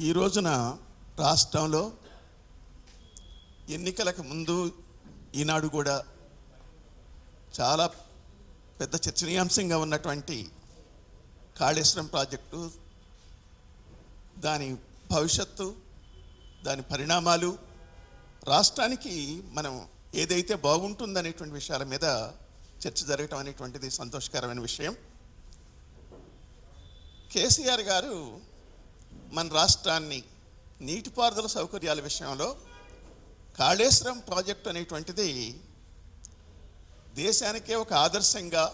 ఈ రోజున రాష్ట్రంలో ఎన్నికలకు ముందు ఈనాడు కూడా చాలా పెద్ద చర్చనీయాంశంగా ఉన్నటువంటి కాళేశ్వరం ప్రాజెక్టు దాని భవిష్యత్తు దాని పరిణామాలు రాష్ట్రానికి మనం ఏదైతే బాగుంటుందనేటువంటి విషయాల మీద చర్చ జరగటం అనేటువంటిది సంతోషకరమైన విషయం. కేసీఆర్ గారు మన రాష్ట్రాన్ని నీటిపారుదల సౌకర్యాల విషయంలో కాళేశ్వరం ప్రాజెక్ట్ అనేటువంటిది దేశానికే ఒక ఆదర్శంగా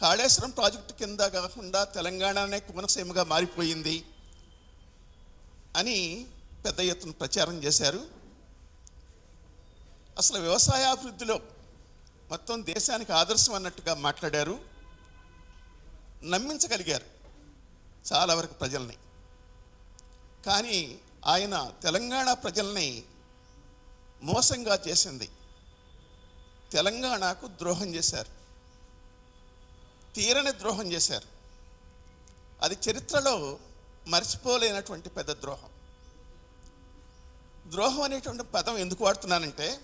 కాళేశ్వరం ప్రాజెక్టు కింద కాకుండా తెలంగాణనే కుమనసీమగా మారిపోయింది అని పెద్ద ఎత్తున ప్రచారం చేశారు. అసలు వ్యవసాయాభివృద్ధిలో మొత్తం దేశానికి ఆదర్శం అన్నట్టుగా మాట్లాడారు. నమ్మించగలిగారు. చాలా వరకు ప్రజల్ని. కానీ ఆయన తెలంగాణ ప్రజల్ని మోసంగా చేసింది. తెలంగాణకు ద్రోహం చేశారు. తీరని ద్రోహం చేశారు. అది చరిత్రలో మర్చిపోలేనటువంటి పెద్ద ద్రోహం. ద్రోహం అనేటువంటి పదం ఎందుకు వాడుతున్నానంటే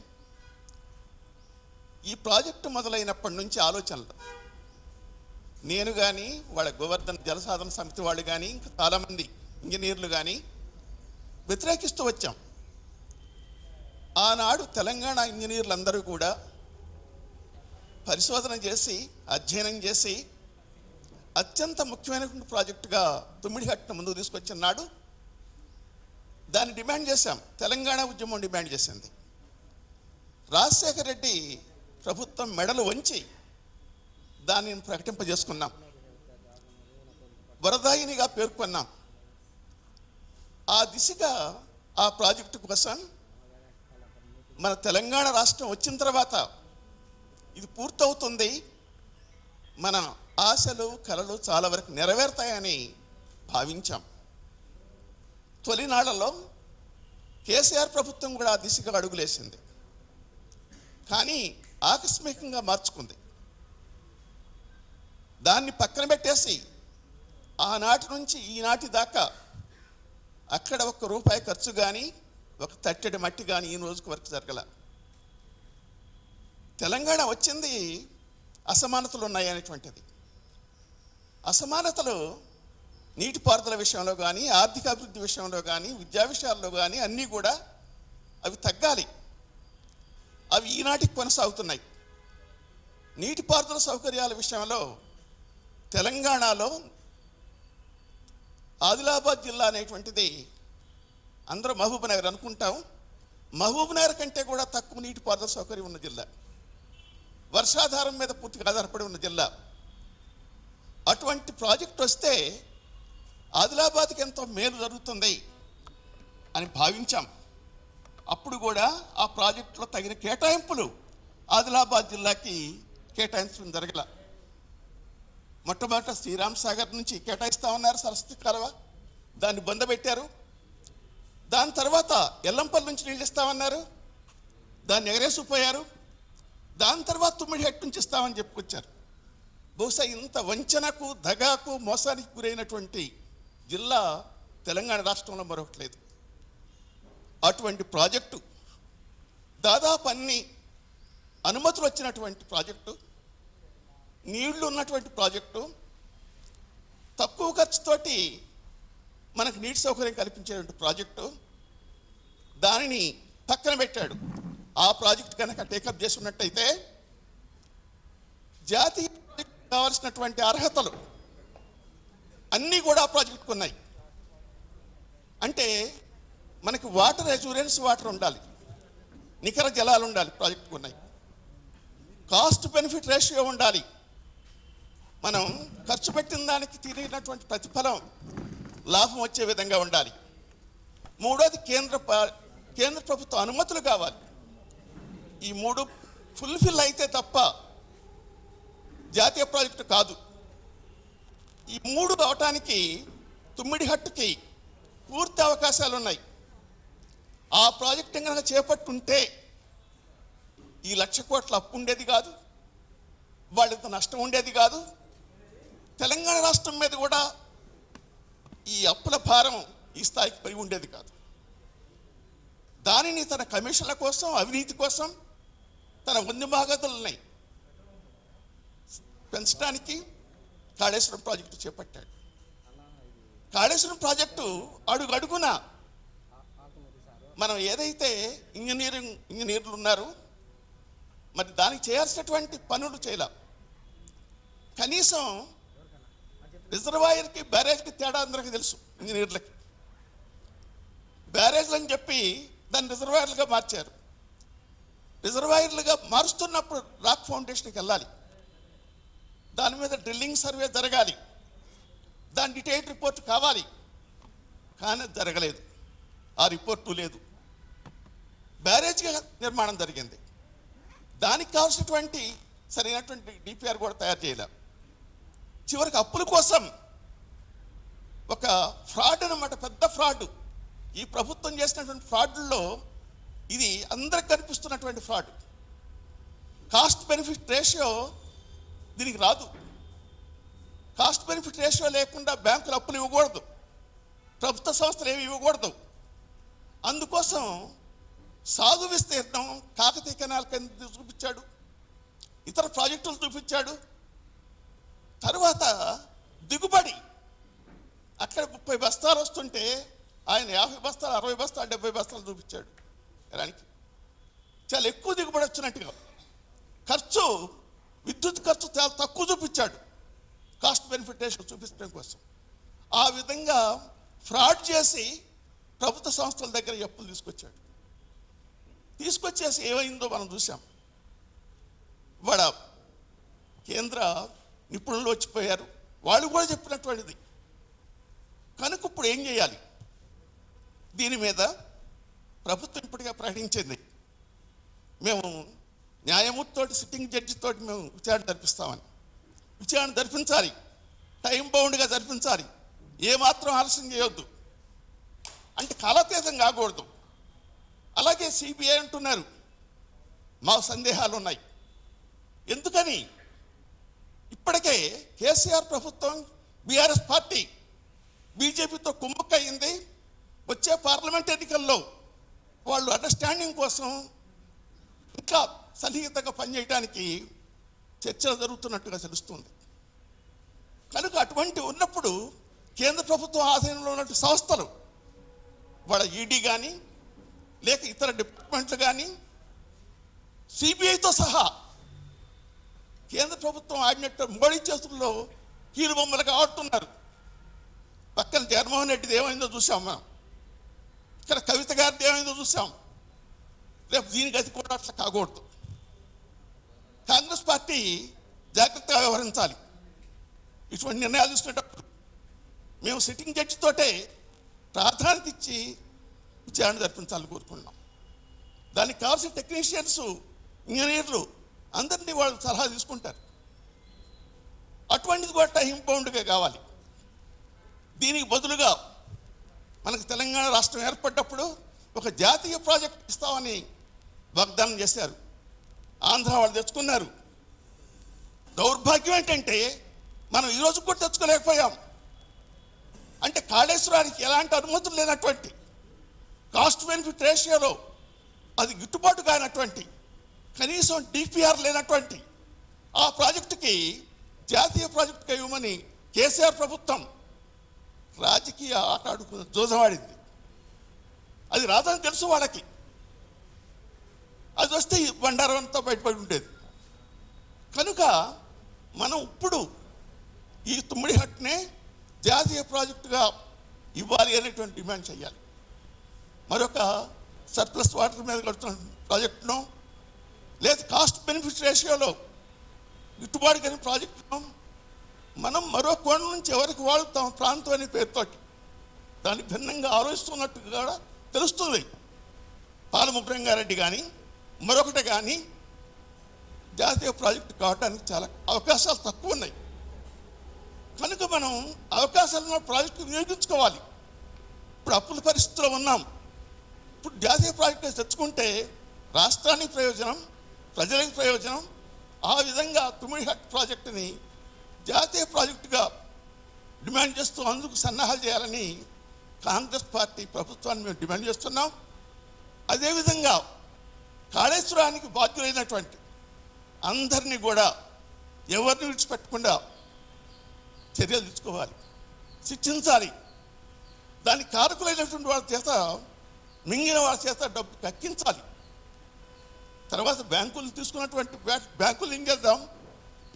ఈ ప్రాజెక్టు మొదలైనప్పటి నుంచి ఆలోచనలు. నేను కానీ వాళ్ళ గోవర్ధన్ జలసాధన సమితి వాళ్ళు కానీ ఇంకా చాలామంది ఇంజనీర్లు కానీ వ్యతిరేకిస్తూ వచ్చాం. ఆనాడు తెలంగాణ ఇంజనీర్లు అందరూ కూడా పరిశోధన చేసి అధ్యయనం చేసి అత్యంత ముఖ్యమైనటువంటి ప్రాజెక్టుగా తుమ్మిడిహట్టును ముందుకు తీసుకొచ్చిన నాడు దాన్ని డిమాండ్ చేశాం. తెలంగాణ ఉద్యమం డిమాండ్ చేసింది. రాజశేఖర రెడ్డి ప్రభుత్వం మెడలు వంచి దాన్ని ప్రకటింపజేసుకున్నాం. వరదాయినిగా పేర్కొన్నాం. ఆ దిశగా ఆ ప్రాజెక్టు కోసం మన తెలంగాణ రాష్ట్రం వచ్చిన తర్వాత ఇది పూర్తవుతుంది. మన ఆశలు కలలు చాలా వరకు నెరవేరుతాయని భావించాం. తొలినాళ్ళలో కేసీఆర్ ప్రభుత్వం కూడా ఆ దిశగా అడుగులేసింది. కానీ ఆకస్మికంగా మార్చుకుంది. దాన్ని పక్కన పెట్టేసి ఆనాటి నుంచి ఈనాటి దాకా అక్కడ ఒక్క రూపాయి ఖర్చు కానీ ఒక తట్టెడి మట్టి కానీ ఈ రోజుకు వరకు జరగల. తెలంగాణ వచ్చింది అసమానతలు ఉన్నాయి అనేటువంటిది అసమానతలు నీటిపారుదల విషయంలో కానీ ఆర్థిక అభివృద్ధి విషయంలో కానీ విద్యా విషయాల్లో కానీ అన్నీ కూడా అవి తగ్గాలి. అవి ఈనాటికి కొనసాగుతున్నాయి. నీటిపారుదల సౌకర్యాల విషయంలో తెలంగాణలో ఆదిలాబాద్ జిల్లా అనేటువంటిది అందరూ మహబూబ్ నగర్ అనుకుంటాం. మహబూబ్ నగర్ కంటే కూడా తక్కువ నీటిపారుదల సౌకర్యం ఉన్న జిల్లా. వర్షాధారం మీద పూర్తిగా ఆధారపడి ఉన్న జిల్లా. అటువంటి ప్రాజెక్ట్ వస్తే ఆదిలాబాద్కి ఎంతో మేలు జరుగుతుంది అని భావించాం. అప్పుడు కూడా ఆ ప్రాజెక్టులో తగిన కేటాయింపులు ఆదిలాబాద్ జిల్లాకి కేటాయించడం జరగల. మొట్టమొదట శ్రీరామ్ సాగర్ నుంచి కేటాయిస్తా ఉన్నారు సరస్వతి కలవ దాన్ని బొందబెట్టారు దాని తర్వాత ఎల్లంపల్లి నుంచి నీళ్ళు ఇస్తామన్నారు దాన్ని ఎగరేసిపోయారు దాని తర్వాత తుమ్మిడి హెట్ నుంచి ఇస్తామని చెప్పుకొచ్చారు. బహుశా ఇంత వంచనకు దగాకు మోసానికి గురైనటువంటి జిల్లా తెలంగాణ రాష్ట్రంలో మరొకటి లేదు. అటువంటి ప్రాజెక్టు దాదాపు అన్ని అనుమతులు వచ్చినటువంటి ప్రాజెక్టు. నీళ్ళు ఉన్నటువంటి ప్రాజెక్టు తక్కువ ఖర్చుతోటి మనకు నీటి సౌకర్యం కల్పించేటువంటి ప్రాజెక్టు దానిని పక్కన పెట్టాడు. ఆ ప్రాజెక్ట్ కనుక టేకప్ చేసుకున్నట్టయితే జాతీయ ప్రాజెక్ట్ కావాల్సినటువంటి అర్హతలు అన్నీ కూడా ఆ ప్రాజెక్టుకు ఉన్నాయి. అంటే మనకి వాటర్ అజూరెన్స్ వాటర్ ఉండాలి. నికర జలాలు ఉండాలి ప్రాజెక్టుకు ఉన్నాయి. కాస్ట్ బెనిఫిట్ రేషియో ఉండాలి. మనం ఖర్చు పెట్టిన దానికి తిరిగినటువంటి ప్రతిఫలం లాభం వచ్చే విధంగా ఉండాలి. మూడోది కేంద్ర కేంద్ర ప్రభుత్వ అనుమతులు కావాలి. ఈ మూడు ఫుల్ఫిల్ అయితే తప్ప జాతీయ ప్రాజెక్టు కాదు. ఈ మూడు అవటానికి తుమ్మిడి హట్టుకి పూర్తి అవకాశాలు ఉన్నాయి ఆ ప్రాజెక్టు కనుక చేపట్టుంటే ఈ లక్ష కోట్ల అప్పు ఉండేది కాదు వాళ్ళంత నష్టం ఉండేది కాదు తెలంగాణ రాష్ట్రం మీద కూడా ఈ అప్పుల భారం ఈ స్థాయికి పెరిగి ఉండేది కాదు. దానిని తన కమిషన్ల కోసం అవినీతి కోసం తన వంది బాగతులని పెంచడానికి కాళేశ్వరం ప్రాజెక్టు చేపట్టాడు. కాళేశ్వరం ప్రాజెక్టు అడుగు అడుగున మనం ఏదైతే ఇంజనీరింగ్ ఇంజనీర్లు ఉన్నారో మరి దానికి చేయాల్సినటువంటి పనులు చేయలేం. కనీసం రిజర్వాయర్కి బ్యారేజ్కి తేడా అందరికీ తెలుసు ఇంజనీర్లకి. బ్యారేజ్లు అని చెప్పి దాన్ని రిజర్వాయర్లుగా మార్చారు. రిజర్వాయర్లుగా మారుస్తున్నప్పుడు రాక్ ఫౌండేషన్కి వెళ్ళాలి. దాని మీద డ్రిల్లింగ్ సర్వే జరగాలి. దాని డీటెయిల్ రిపోర్ట్ కావాలి. కానీ జరగలేదు. ఆ రిపోర్టు లేదు. బ్యారేజ్గా నిర్మాణం జరిగింది. దానికి కావాల్సినటువంటి సరైనటువంటి డిపిఆర్ కూడా తయారు చేయలేదు చివరికి అప్పుల కోసం ఒక ఫ్రాడ్ అన్నమాట పెద్ద ఫ్రాడ్. ఈ ప్రభుత్వం చేసినటువంటి ఫ్రాడ్లో ఇది అందరికి కనిపిస్తున్నటువంటి ఫ్రాడ్. కాస్ట్ బెనిఫిట్ రేషియో దీనికి రాదు. కాస్ట్ బెనిఫిట్ రేషియో లేకుండా బ్యాంకులు అప్పులు ఇవ్వకూడదు. ప్రభుత్వ సంస్థలు ఏమి ఇవ్వకూడదు. అందుకోసం సాగు విస్తీర్ణం కాకతీయ కెనాల్ కింద చూపించాడు. ఇతర ప్రాజెక్టులు చూపించాడు. తరువాత దిగుబడి. అక్కడ ముప్పై బస్తాలు వస్తుంటే ఆయన యాభై బస్తాలు అరవై బస్తాలు డెబ్బై బస్తాలు చూపించాడు. ఎలానికి? చాలా ఎక్కువ దిగుబడి వచ్చినట్టుగా. ఖర్చు విద్యుత్ ఖర్చు చాలా తక్కువ చూపించాడు. కాస్ట్ బెనిఫిట్ చూపించడం కోసం. ఆ విధంగా ఫ్రాడ్ చేసి ప్రభుత్వ సంస్థల దగ్గర అప్పులు తీసుకొచ్చాడు. తీసుకొచ్చేసి ఏమైందో మనం చూసాం వాడ కేంద్ర నిపుణులు వచ్చిపోయారు వాళ్ళు కూడా చెప్పినటువంటిది. కనుక ఇప్పుడు ఏం చేయాలి? దీని మీద ప్రభుత్వం ఇప్పటికే ప్రకటించింది. మేము న్యాయమూర్తితోటి సిట్టింగ్ జడ్జితోటి మేము విచారణ జరిపిస్తామని. విచారణ జరిపించాలి. టైం బౌండ్గా జరిపించాలి. ఏమాత్రం ఆలస్యం చేయొద్దు. అంటే కాలతీతం కాకూడదు. అలాగే సిబిఐ అంటున్నారు. మా సందేహాలు ఉన్నాయి ఎందుకని? ఇప్పటికే కేసీఆర్ ప్రభుత్వం బీఆర్ఎస్ పార్టీ బీజేపీతో కుమ్మక్కయింది వచ్చే పార్లమెంట్ ఎన్నికల్లో వాళ్ళు అండర్స్టాండింగ్ కోసం ఇంకా సన్నిహితంగా పనిచేయడానికి చర్చలు జరుగుతున్నట్టుగా తెలుస్తుంది. కనుక అటువంటి ఉన్నప్పుడు కేంద్ర ప్రభుత్వం ఆధీనంలో ఉన్నటువంటి సంస్థలు వాళ్ళ ఈడీ కానీ లేక ఇతర డిపార్ట్మెంట్లు కానీ సిబిఐతో సహా ప్రభుత్వం ఆడినట్టు మోడీ చేతుల్లో కీలు బొమ్మలకు ఆడుతున్నారు. పక్కన జగన్మోహన్ రెడ్డిది ఏమైందో చూసాం మనం. ఇక్కడ కవిత గారిది ఏమైందో చూసాం రేపు దీని గతి కూడా అట్లా కాకూడదు. కాంగ్రెస్ పార్టీ జాగ్రత్తగా వ్యవహరించాలి. ఇటువంటి నిర్ణయాలు తీసుకునేటప్పుడు మేము సిట్టింగ్ జడ్జితోటే ప్రాధాన్యత ఇచ్చి విచారణ జరిపించాలని కోరుకున్నాం దానికి కావాల్సిన టెక్నీషియన్స్ ఇంజనీర్లు అందరినీ వాళ్ళు సలహా తీసుకుంటారు. అటువంటిది కూడా టైం బౌండ్గా కావాలి. దీనికి బదులుగా మనకు తెలంగాణ రాష్ట్రం ఏర్పడ్డప్పుడు ఒక జాతీయ ప్రాజెక్ట్ ఇస్తామని వాగ్దానం చేశారు. ఆంధ్ర వాళ్ళు తెచ్చుకున్నారు. దౌర్భాగ్యం ఏంటంటే మనం ఈరోజు కూడా తెచ్చుకోలేకపోయాం. అంటే కాళేశ్వరానికి ఎలాంటి అనుమతులు లేనటువంటి కాస్ట్ బెనిఫిట్ రేషియోలో అది గిట్టుబాటు కానటువంటి కనీసం డిపిఆర్ లేనటువంటి ఆ ప్రాజెక్టుకి జాతీయ ప్రాజెక్టుగా ఇవ్వమని కేసీఆర్ ప్రభుత్వం రాజకీయ ఆట ఆడుకున్న జోజవాడింది అది రాదని తెలుసు వాళ్ళకి. అది వస్తే ఈ బండారం అంతా బయటపడి ఉండేది. కనుక మనం ఇప్పుడు ఈ తుమ్మిడి హట్నే జాతీయ ప్రాజెక్టుగా ఇవ్వాలి అనేటువంటి డిమాండ్ చేయాలి. మరొక సర్ప్లస్ వాటర్ మీద కడుతున్న ప్రాజెక్టును లేదు కాస్ట్ బెనిఫిట్ రేషియోలో గిట్టుబాటు కాని ప్రాజెక్ట్ మనం మరో కోణం నుంచి ఎవరికి వాళ్ళు తమ ప్రాంతం అనే పేరుతోటి. దాన్ని భిన్నంగా ఆలోచిస్తున్నట్టు కూడా తెలుస్తుంది. పాలముబ్రంగారెడ్డి కానీ మరొకటి కానీ జాతీయ ప్రాజెక్టు కావడానికి చాలా అవకాశాలు తక్కువ ఉన్నాయి. కనుక మనం అవకాశాలను ప్రాజెక్టు వినియోగించుకోవాలి. ఇప్పుడు అప్పుల పరిస్థితిలో ఉన్నాం. ఇప్పుడు జాతీయ ప్రాజెక్టు తెచ్చుకుంటే రాష్ట్రానికి ప్రయోజనం ప్రజలకు ప్రయోజనం ఆ విధంగా తుమ్మిడిహట్ ప్రాజెక్టుని జాతీయ ప్రాజెక్టుగా డిమాండ్ చేస్తూ అందుకు సన్నాహాలు చేయాలని కాంగ్రెస్ పార్టీ ప్రభుత్వాన్ని మేము డిమాండ్ చేస్తున్నాం. అదేవిధంగా కాళేశ్వరానికి బాధ్యులైనటువంటి అందరినీ కూడా ఎవరిని విడిచిపెట్టకుండా చర్యలు తీసుకోవాలి. శిక్షించాలి. దానికి కారకులైనటువంటి వాళ్ళ చేత మింగిన వాళ్ళ చేత డబ్బు కక్కించాలి. తర్వాత బ్యాంకులు తీసుకున్నటువంటి బ్యాంకులు ఏం చేద్దాం?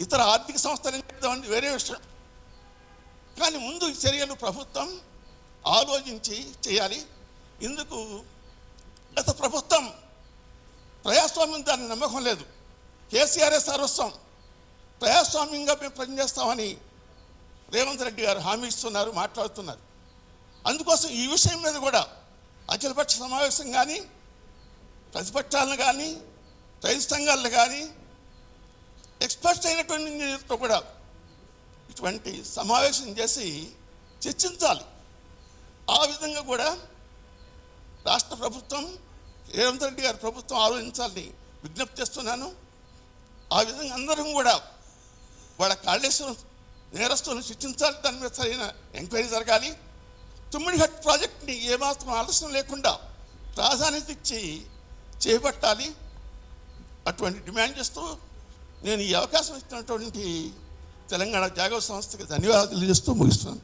ఇతర ఆర్థిక సంస్థలు ఏం చేద్దాం అనేది వేరే విషయం. కానీ ముందు ఈ చర్యలు ప్రభుత్వం ఆలోచించి చేయాలి. ఇందుకు గత ప్రభుత్వం ప్రజాస్వామ్యం దాన్ని నమ్మకం లేదు. కేసీఆర్ఏ సర్వస్వం ప్రజాస్వామ్యంగా మేము పనిచేస్తామని రేవంత్ రెడ్డి గారు హామీ ఇస్తున్నారు మాట్లాడుతున్నారు. అందుకోసం ఈ విషయం మీద కూడా అఖిలపక్ష సమావేశం కానీ ప్రతిపక్షాలను కానీ రైతు సంఘాలు కానీ ఎక్స్పర్ట్స్ అయినటువంటి ఇంజనీర్తో కూడా ఇటువంటి సమావేశం చేసి చర్చించాలి. ఆ విధంగా కూడా రాష్ట్ర ప్రభుత్వం రేవంత్ రెడ్డి గారి ప్రభుత్వం ఆలోచించాలని విజ్ఞప్తి చేస్తున్నాను. ఆ విధంగా అందరం కూడా వాళ్ళ కాళేశ్వరం నేరస్తులను శిక్షించాలి దాని మీద సరైన ఎంక్వైరీ జరగాలి. తుమ్మిడిహట్ ప్రాజెక్ట్ని ఏమాత్రం ఆలస్యం లేకుండా ప్రాధాన్యత ఇచ్చి చేపట్టాలి. అటువంటి డిమాండ్ చేస్తూ నేను ఈ అవకాశం ఇచ్చినటువంటి తెలంగాణ జాగవ సంస్థకి ధన్యవాదాలు తెలియజేస్తూ ముగిస్తున్నాను.